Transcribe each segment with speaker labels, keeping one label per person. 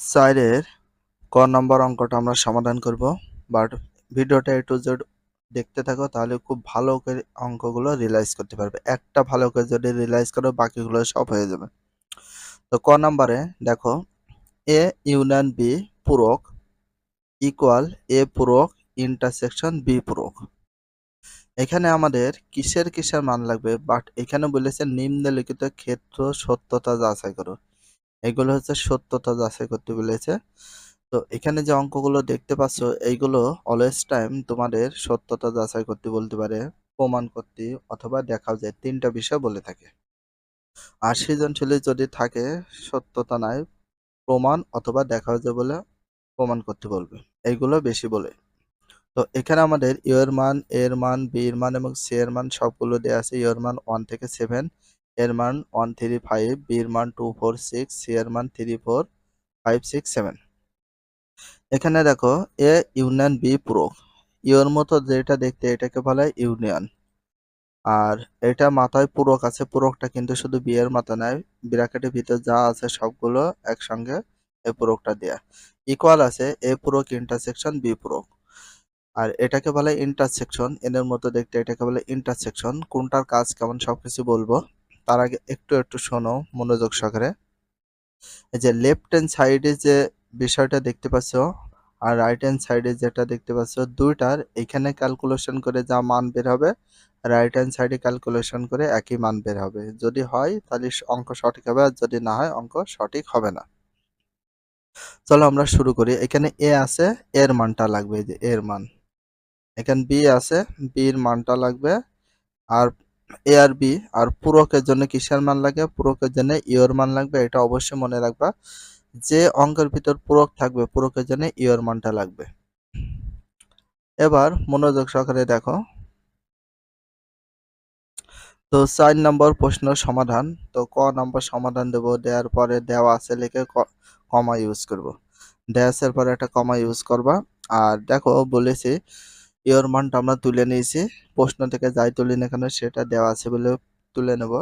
Speaker 1: চারের ক নম্বর অঙ্কটা আমরা সমাধান করব। বাট ভিডিওটা এ টু জেড দেখতে থাকো, তাহলে খুব ভালো করে অঙ্কগুলো রিয়েলাইজ করতে পারবে। একটা ভালো করে যদি রিয়েলাইজ করো, বাকিগুলো সব হয়ে যাবে। তো ক নম্বরে দেখো এ ইউনিয়ন বি পূরক ইকুয়াল এ পূরক ইন্টারসেকশন বি পূরক। এখানে আমাদের কিসের কিসের মান লাগবে? বাট এখানে বলেছে নিম্নলিখিত ক্ষেত্র সত্যতা যাচাই করো। এগুলো হচ্ছে সত্যতা যাচাই করতে বলেছে। তো এখানে যে অঙ্কগুলো দেখতে পাচ্ছ, এইগুলো অলওয়েজ টাইম তোমাদের সত্যতা যাচাই করতে বলতে পারে, প্রমাণ করতে অথবা দেখাও যায়, তিনটা বিষয় বলে থাকে। আর সৃজনশীল যদি থাকে, সত্যতা নাই, প্রমাণ অথবা দেখাও যায় বলে প্রমাণ করতে বলবে। এইগুলো বেশি বলে। তো এখানে আমাদের ইয়ের মান, এর মান বি এর মান এবং সি এর মান সবগুলো দেওয়া আছে ইয়ের মান ওয়ান থেকে সেভেন এর মান ওয়ান থ্রি ফাইভ বি এর মান টু ফোর সিক্স সি এর মান three four five six seven. এখানে দেখো, এ ইউনিয়ন বি পূরক ইউর মতো যেটা দেখতে এটাকে বলা ইউনিয়ন। আর এটা মাথায় পূরক আছে, পূরকটা কিন্তু শুধু বি এর মাথা নাই, ব্র্যাকেটের ভিতর যা আছে সবগুলো একসঙ্গে এ পূরকটা দেয়া। ইকুয়াল আছে এ পূরক ইন্টারসেকশন, বি পূরক। আর এটাকে বলে ইন্টারসেকশন, এদের মতো দেখতে এটাকে বলে ইন্টারসেকশন। কোনটার কাজ কেমন সবকিছু বলব। তার আগে একটু একটু শোনো মনোযোগ সহকারে। এই যে লেফট হ্যান্ড সাইডে যে বিষয়টা দেখতে পাচ্ছ আর রাইট হ্যান্ড সাইডে যেটা দেখতে পাচ্ছ, দুইটার এখানে ক্যালকুলেশন করে যা মান বের হবে রাইট হ্যান্ড সাইডে ক্যালকুলেশন করে একই মান বের হবে। যদি হয় তাহলে অঙ্ক সঠিক হবে আর যদি না হয় অঙ্ক সঠিক হবে না। চলো আমরা শুরু করি। এখানে এ আছে এর মানটা লাগবে যে এর মান। এখানে বি আছে বির মানটা লাগবে। আর এ আর বি আর পূরকের জন্য কিসের মান লাগে? পূরকের জন্য ইওর মান লাগবে, এটা অবশ্যই মনে রাখবা। যে অঙ্কের ভিতর পূরক থাকবে, পূরকের জন্য ইওর মানটা লাগবে। এবার মনোযোগ সহকারে দেখো। তো চার নম্বর প্রশ্ন সমাধান। তো ক নম্বর সমাধান দেব? দেওয়ার পরে দেওয়া আছে লিখে কমা ইউজ করব। ড্যাশের পরে একটা কমা ইউজ করবা। আর দেখো বলেছি ইওর মানটা আমরা তুলে নিয়েছি। প্রশ্ন থেকে যাই তুলি না কেন সেটা দেওয়া আছে বলে তুলে নেব।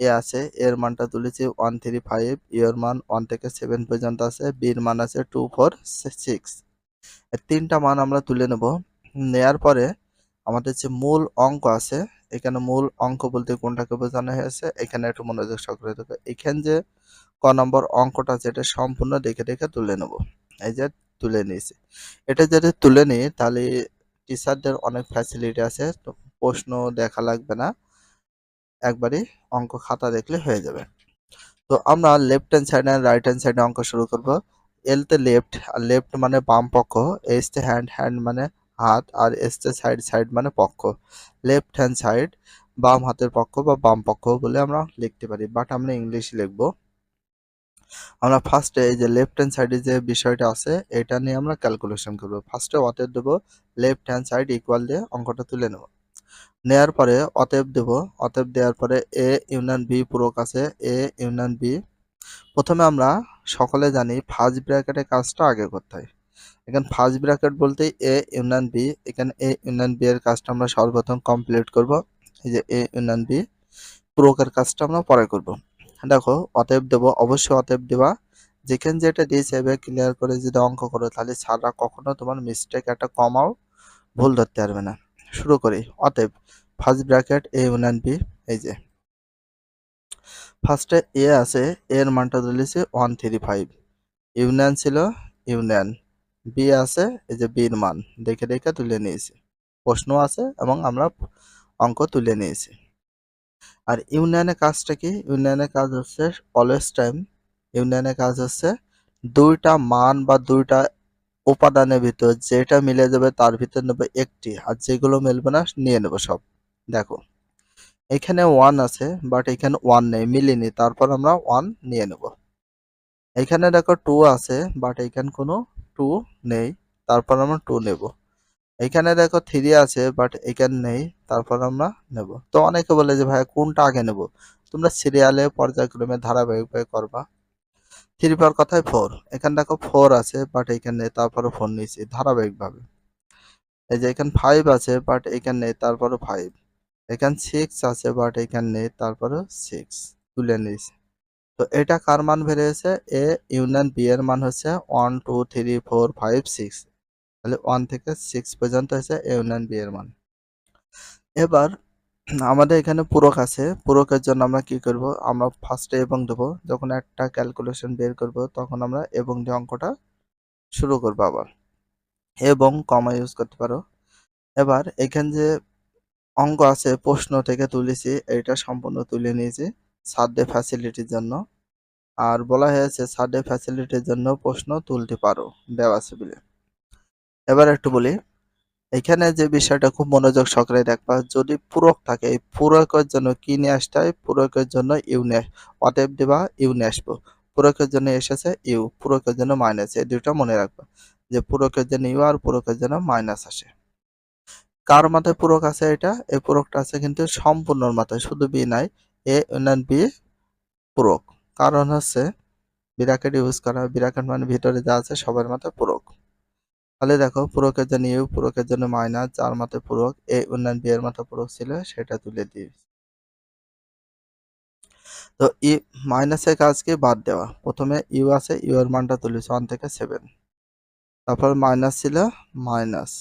Speaker 1: এ আছে, এর মানটা তুলেছি ওয়ান থ্রি ফাইভ ইওর মান ওয়ান থেকে সেভেন পর্যন্ত আছে, বির মান আছে টু ফোর সিক্স তিনটা মান আমরা তুলে নেব। নেয়ার পরে আমাদের যে মূল অঙ্ক আছে, এখানে মূল অঙ্ক বলতে কোনটাকে বোঝানো হয়েছে, এখানে একটু মনোযোগ সক্রিয় দেখো। এখানে যে ক নম্বর অঙ্কটা যেটা সম্পূর্ণ দেখে দেখে তুলে নেব। এই যে তুলে নিয়েছি। এটা যদি তুলে নিই, তাহলে টিচারদের অনেক ফ্যাসিলিটি আছে, তো প্রশ্ন দেখা লাগবে না। একবারই অঙ্ক খাতা দেখলে হয়ে যাবে। তো আমরা left hand side right hand সাইডে অঙ্ক শুরু করব। এল তে লেফট আর লেফট মানে বাম পক্ষ এস তে হ্যান্ড হ্যান্ড মানে হাত, আর এস তে সাইড সাইড মানে পক্ষ। লেফট হ্যান্ড সাইড বাম হাতের পক্ষ বা বাম পক্ষ বলে আমরা লিখতে পারি বাট আমরা ইংলিশ লিখব। আমরা ফার্স্টে এই যে লেফট হ্যান্ড সাইডে যে বিষয়টা আছে, এটা নিয়ে আমরা ক্যালকুলেশন করব। ফার্স্টে অতএব দেবো লেফট হ্যান্ড সাইড ইকুয়াল দিয়ে অঙ্কটা তুলে নেব। নেয়ার পরে অতএব দেব, অতএব দেওয়ার পরে এ ইউনিয়ন বি পূরক আছে এ ইউনিয়ন বি প্রথমে আমরা সকলে জানি ফার্স্ট ব্র্যাকেটের কাজটা আগে করতে হয়। এখানে ফার্স্ট ব্র্যাকেট বলতে এ ইউনিয়ন বি এখানে এ ইউনিয়ন বি এর কাজটা আমরা সর্বপ্রথম কমপ্লিট করব। এই যে এ ইউনিয়ন বি পূরকের কাজটা আমরা পরে করব। দেখো, অতএব দেব, অবশ্যই অতএব দেবা। যেখানে যেটা দিয়েছে, এবার ক্লিয়ার করে যদি অঙ্ক করো, তাহলে ছাড়া কখনো তোমার মিস্টেক একটা কমাও, ভুল ধরতে পারবে না। শুরু করি। অতএব first bracket A union B এই যে। ফার্স্টে এ আছে এর মানটা দিয়েছে ওয়ান থ্রি ফাইভ ইউনিয়ন ছিল ইউনিয়ন বি আছে, এই যে বির মান। দেখে দেখে তুলে নিয়েছি। প্রশ্ন আছে এবং আমরা অঙ্ক তুলে নিয়েছি। আর ইউনিয়নের কাজটা কি? ইউনিয়নের কাজ হচ্ছে অলওয়েজ টাইম ইউনিয়নের কাজ হচ্ছে দুইটা মান বা দুইটা উপাদানের ভিতর যেটা মিলে যাবে তার ভিতর নেবে একটি আর যেগুলো মিলবে না নিয়ে নেব সব। দেখো, এখানে ওয়ান আছে বাট এখানে ওয়ান নেই, মিলিনি। তারপর আমরা ওয়ান নিয়ে নেব। এখানে দেখো টু আছে বাট এখানে কোনো টু নেই। তারপর আমরা টু নেব। এখানে দেখো থ্রি আছে বাট এখানে নেই, তারপর আমরা নেব। তো অনেকে বলে যে ভাই কোনটা আগে নেব? তোমরা সিরিয়ালে পর্যায়ক্রমে ধারাবাহিকভাবে করবা। থ্রি পাওয়ার কথায় ফোর এখানে দেখো ফোর আছে বাট এখানে নেই তারপরে ফোর নিয়েছি, ধারাবাহিকভাবে। এই যে এখানে ফাইভ আছে বাট এখানে নেই তারপরে ফাইভ এখানে সিক্স আছে বাট এখানে নেই তারপরে সিক্স তুলে নিয়েছি। তো এটা কার মান বেরিয়েছে এ ইউনিয়ন বি এর মান হচ্ছে one two three four five six তাহলে ওয়ান থেকে সিক্স পর্যন্ত হচ্ছে এ ইউনিয়ন বি এর মান। এবার আমাদের এখানে পূরক আছে। পূরকের জন্য আমরা কি করব? আমরা ফার্স্টে এবং দেব। যখন একটা ক্যালকুলেশন বের করব, তখন আমরা এবং দিয়ে অঙ্কটা শুরু করব আবার। এবং কমা ইউজ করতে পারো। এবার এখানে যে অঙ্ক আছে, প্রশ্ন থেকে তুলেছি, এটা সম্পূর্ণ তুলে নিয়েছি সার্ডে ফ্যাসিলিটির জন্য। আর বলা হয়েছে সার্ডে ফ্যাসিলিটির জন্য প্রশ্ন তুলতে পারো। দেওয়া আছে বলে। এবার একটু বলি, এখানে যে বিষয়টা খুব মনোযোগ সহকারে দেখবা, যদি পূরক থাকে, এই পূরকের জন্য কি নিয়ে আসতে হয়? পূরকের জন্য ইউ নিয়ে অতএব দেবা ইউ নিয়ে আসব। পূরকের জন্য এসেছে ইউ, পূরকের জন্য মাইনাস, এই দুটো মনে রাখবা, যে পূরকের জন্য ইউ আর পূরকের জন্য মাইনাস আসে। কার মাথায় পূরক আছে এটা? এই পূরকটা আছে কিন্তু সম্পূর্ণর মাথায়, শুধু বি নাই, এ ইউনিয়ন বি পূরক। কারণ হচ্ছে বিরাকেট ইউজ করা বিরাকেট মানে ভিতরে যা আছে সবার মাথায় পূরক। তাহলে দেখো পূরকের জন্য ইউ পূরকের জন্য মাইনাস যার মাথায় পূরক এ উন্নয়ন বি এর মাথায় পূরক ছিল, সেটা তুলে দিই তো ই মাইনাসের কাজকে বাদ দেওয়া। প্রথমে ইউ আছে ইউ এর মানটা তুলেছে ওয়ান থেকে সেভেন তারপর মাইনাস ছিল মাইনাস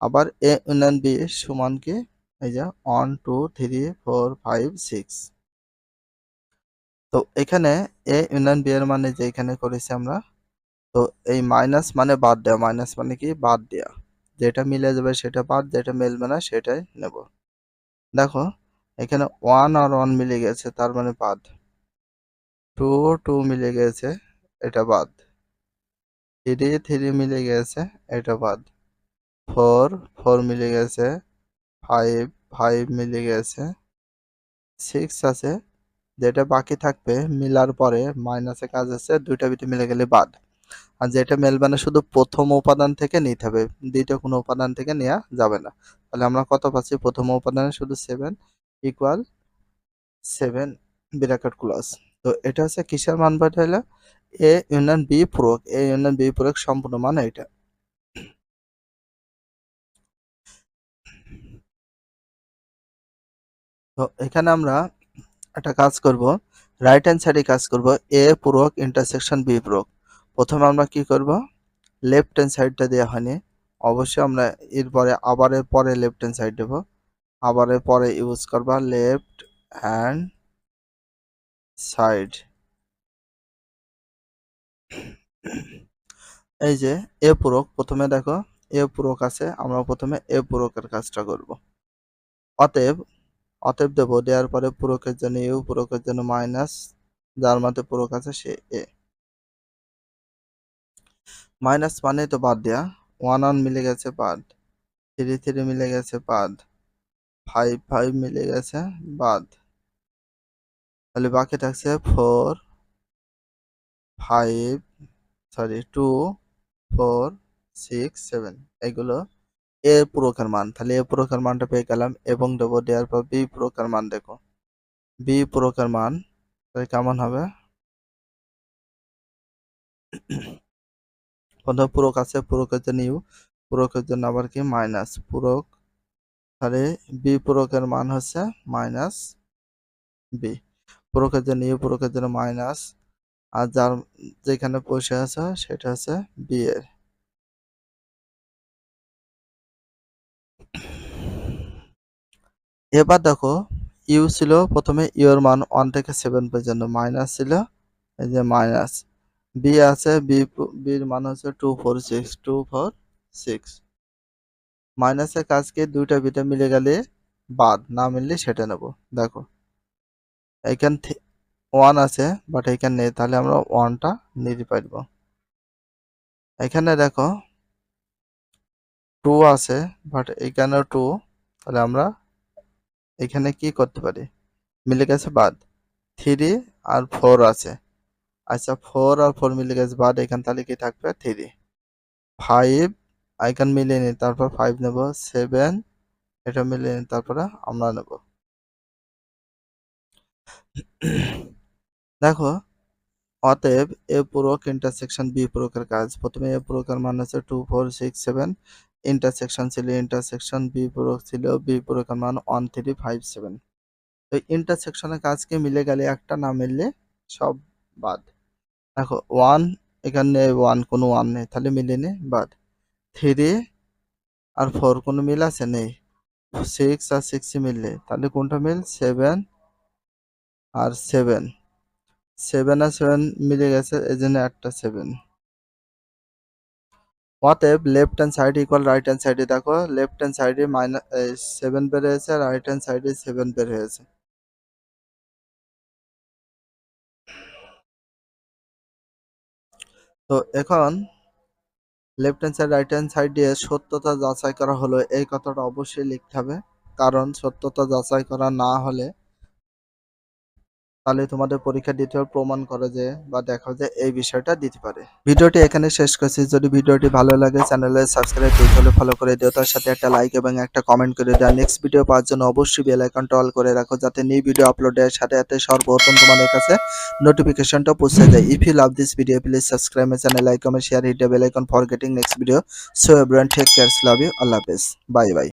Speaker 1: আবার এ উন্নয়ন বি সমান কি এই যে one two three four five six তো এখানে এ ইউনিয়ন বি এর মানে যে এখানে করেছি আমরা তো এই মাইনাস মানে বাদ দেওয়া মাইনাস মানে কি? বাদ দেওয়া যেটা মিলে যাবে সেটা বাদ, যেটা মিলবে না সেটাই নেব। দেখো, এখানে ওয়ান আর ওয়ান মিলে গেছে, তার মানে বাদ। টু টু মিলে গেছে, এটা বাদ। থ্রি থ্রি মিলে গেছে, এটা বাদ। ফোর ফোর মিলে গেছে ফাইভ ফাইভ মিলে গেছে। সিক্স আছে, যেটা বাকি থাকবে, মিলার পরে মাইনাসে কাজ আছে, দুইটা বিটে মিলে গেলে বাদ। আর যেটা মেলবে শুধু প্রথম উপাদান থেকে নিতে হবে, দ্বিতীয় কোনো উপাদান থেকে নেওয়া যাবে না। তাহলে আমরা কত পাচ্ছি? প্রথম উপাদানে শুধু seven equal seven bracket close তো এটা হচ্ছে কিসের মান পাঠাইলে? এ ইউনিয়ন বি পূরক এ ইউনিয়ন বি পূরক সম্পূর্ণ মান এটা তো এখানে আমরা একটা কাজ করব রাইট হ্যান্ড সাইডে কাজ করব এ পূরক ইন্টারসেকশন বি পূরক প্রথমে আমরা কি করব? লেফট হ্যান্ড সাইডটা দেওয়া হয়নি। অবশ্যই আমরা এরপরে আবার পরে লেফট হ্যান্ড সাইড দেবো। আবার পরে ইউজ করবা লেফট হ্যান্ড সাইড এই যে এ পূরক, প্রথমে দেখো এ পূরক আছে, আমরা প্রথমে এ পূরকের কাজটা করব। অতএব অতএব দেবো, দেওয়ার পরে পূরকের জন্য ইউ পূরকের জন্য মাইনাস যার মধ্যে পূরক আছে সে এ মাইনাস মানে তো বাদ দেয়া। ওয়ান ওয়ান মিলে গেছে বাদ। থ্রি থ্রি মিলে গেছে বাদ। ফাইভ ফাইভ মিলে গেছে বাদ। তাহলে বাকি থাকছে four, five, sorry, two, four, six, seven. এগুলো এ পুরকের মান। তাহলে এ পুরকের মানটা পেয়ে গেলাম এবং দেবো দেওয়ার পর বি পুরকের মান দেখো। বি পুরকের মান, তাহলে কেমন হবে? প্রথম পূরক আছে, পূরকের জন্য ইউ, পূরকের জন্য আবার কি? মাইনাস পূরক, তাহলে বি পূরকের মান হচ্ছে মাইনাস বি পূরকের জন্য ইউ, পূরকের জন্য মাইনাস, আর যার যেখানে পয়সা আছে সেটা হচ্ছে বি এর। এবার দেখো, ইউ ছিল প্রথমে ইউর মান ওয়ান থেকে সেভেন পর্যন্ত, মাইনাস ছিল এই যে মাইনাস। বি আছে বি বির মান হচ্ছে two four six two four six মাইনাসের কাজকে দুইটা বিটা মিলে গেলে বাদ, না মিললে সেটা নেব। দেখো, এখান ওয়ান আছে বাট এখানে নেই, তাহলে আমরা ওয়ানটা নিতে পারব। এখানে দেখো টু আছে বাট এখানেও টু তাহলে আমরা এখানে কি করতে পারি? মিলে গেছে বাদ। থ্রি আর ফোর আছে। আচ্ছা ফোর আর ফোর মিলে গেছে বাদ এখান তাহলে কি থাকবে? থ্রি ফাইভ আইকান মিলিয়ে নিই, তারপর ফাইভ নেব সেভেন এটা মিলিয়ে নিই, তারপরে আমরা নেব। দেখো, অতএব এ পূরক ইন্টারসেকশন বি পূরকের কাজ। প্রথমে এ পূরকের মান হচ্ছে two four six seven intersection ছিল ইন্টারসেকশন বি পূরক ছিল, বি পূরকের মান ওয়ান থ্রি ফাইভ সেভেন তো ইন্টারসেকশনের কাজকে মিলে গেলে একটা না মিললে সব বাদ। দেখো ওয়ান এখানে ওয়ান কোনো ওয়ান নেই, তাহলে মিলেনি বাট থ্রি আর ফোর কোনো মিল আছে? নেই। সিক্স আর সিক্স মিললে, তাহলে কোনটা মিল? সেভেন আর সেভেন সেভেন আর সেভেন মিলে গেছে, এই জন্য একটা সেভেন অতএব left hand side equal right hand সাইডে দেখো লেফট হ্যান্ড সাইডে মাইনাস সেভেন বের হয়েছে রাইট হ্যান্ড সাইডে সেভেন বের হয়েছে। তো এখন left hand side right hand side দিয়ে সত্যতা যাচাই করা হলো। এই কথাটা অবশ্যই লিখতে হবে, কারণ সত্যতা যাচাই করা না হলে তাহলে তোমাদের পরীক্ষা দিতে প্রমাণ করে যে বা দেখা যায় এই বিষয়টা দিতে পারে। ভিডিওটি এখানে শেষ করছি। যদি ভিডিওটি ভালো লাগে, চ্যানেলে সাবস্ক্রাইব করতে হলে ফলো করে দিও। তার সাথে একটা লাইক এবং একটা কমেন্ট করে দিও। নেক্সট ভিডিও পাওয়ার জন্য অবশ্যই বেল আইকনটা অল করে রাখো, যাতে নিউ ভিডিও আপলোডের সাথে সাথে সর্বপ্রথম তোমাদের কাছে নোটিফিকেশনটা পৌঁছে যায়। If you love this video please subscribe channel like comment share hit the bell icon for getting next video so everyone take cares love you আল্লাহ হাফেজ বাই বাই